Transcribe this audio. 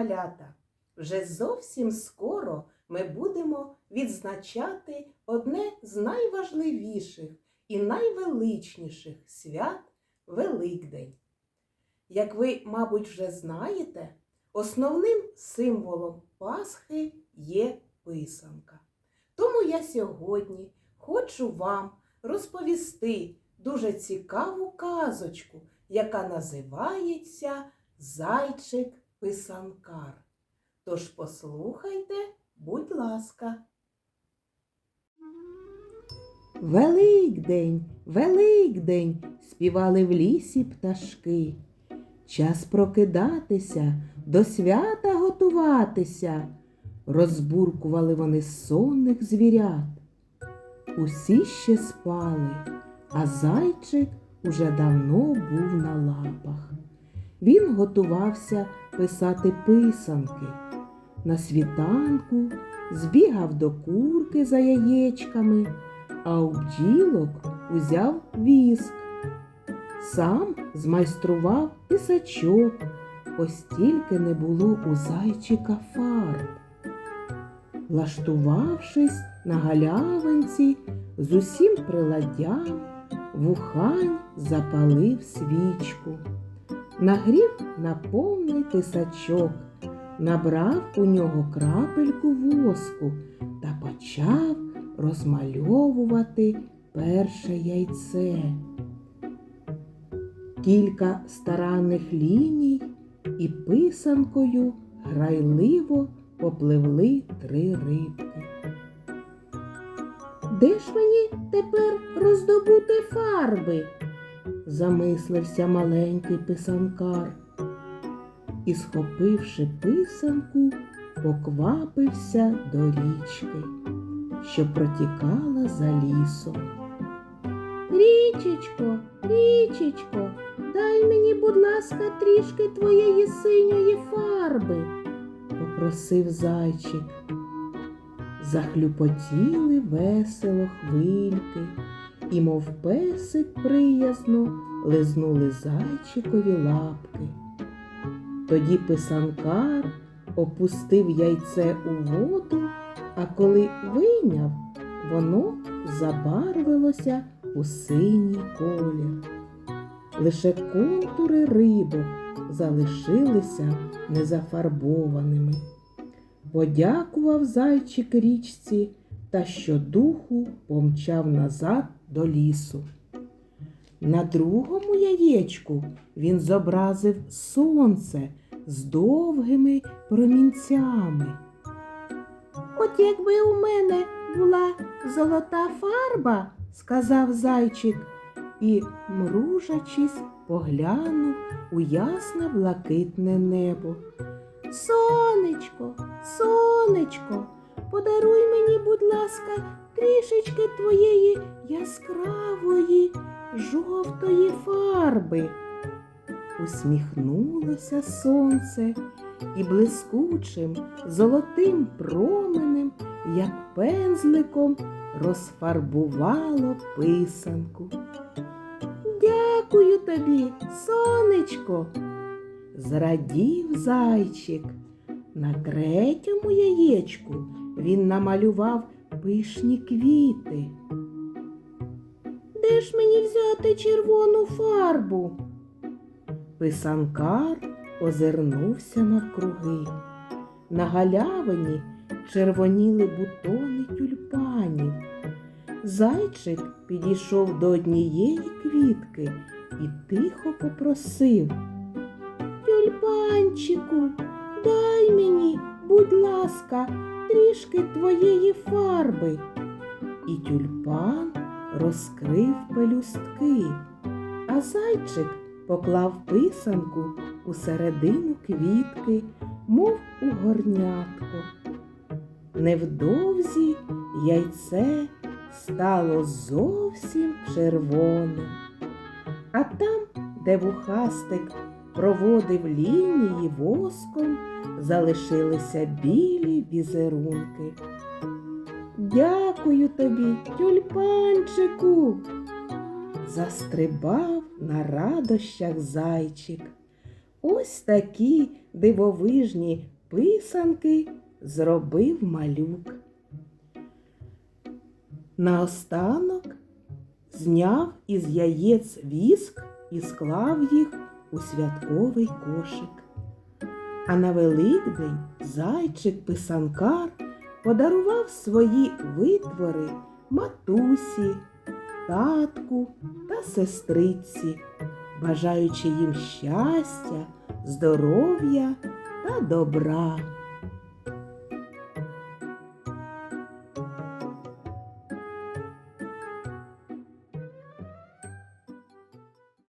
малята, вже зовсім скоро ми будемо відзначати одне з найважливіших і найвеличніших свят Великдень. Як ви, мабуть, вже знаєте, основним символом Пасхи є писанка. Тому я сьогодні хочу вам розповісти дуже цікаву казочку, яка називається Зайчик-писанкар. Тож послухайте, будь ласка. Великдень, Великдень, співали в лісі пташки. Час прокидатися, до свята готуватися, розбуркували вони сонних звірят. Усі ще спали, а зайчик уже давно був на лапах. Він готувався писати писанки. На світанку збігав до курки за яєчками, а у бджілок узяв віск. Сам змайстрував писачок, ось тільки не було у зайчика фарб. Влаштувавшись на галявинці, з усім приладдям, вухань запалив свічку, нагрів на повний тисачок, набрав у нього крапельку воску та почав розмальовувати перше яйце. Кілька старанних ліній і писанкою грайливо попливли три рибки. Де ж мені тепер роздобути фарби? Замислився маленький писанкар і, схопивши писанку, поквапився до річки, що протікала за лісом. Річечко, річечко, дай мені, будь ласка, трішки твоєї синьої фарби, попросив зайчик. Захлюпотіли весело хвильки, і, мов песик приязно, лизнули зайчикові лапки. Тоді писанкар опустив яйце у воду, а коли вийняв, воно забарвилося у синій колір. Лише контури рибок залишилися незафарбованими. Подякував зайчик річці та щодуху помчав назад до лісу. На другому яєчку він зобразив сонце з довгими промінцями. От якби у мене була золота фарба, сказав зайчик і, мружачись, поглянув у ясне блакитне небо. Сонечко, сонечко, подаруй мені, будь ласка, трішечки твоєї яскравої жовтої фарби. Усміхнулося сонце і блискучим золотим променем, як пензликом, розфарбувало писанку. Дякую тобі, сонечко, зрадів зайчик. На третьому яєчку він намалював пишні квіти. Де ж мені взяти червону фарбу? Писанкар озирнувся навкруги. На галявині червоніли бутони тюльпанів. Зайчик підійшов до однієї квітки і тихо попросив. Тюльпанчику, дай мені, будь ласка, трішки твоєї фарби. І тюльпан розкрив пелюстки, а зайчик поклав писанку у середину квітки, мов у горнятко. Невдовзі яйце стало зовсім червоним, а там, де вухастик проводив лінії воском, залишилися білі візерунки. Дякую тобі, тюльпанчику. Застрибав на радощах зайчик. Ось такі дивовижні писанки зробив малюк. Наостанок зняв із яєць віск і склав їх у святковий кошик. А на Великдень зайчик-писанкар подарував свої витвори матусі, татку та сестриці, бажаючи їм щастя, здоров'я та добра.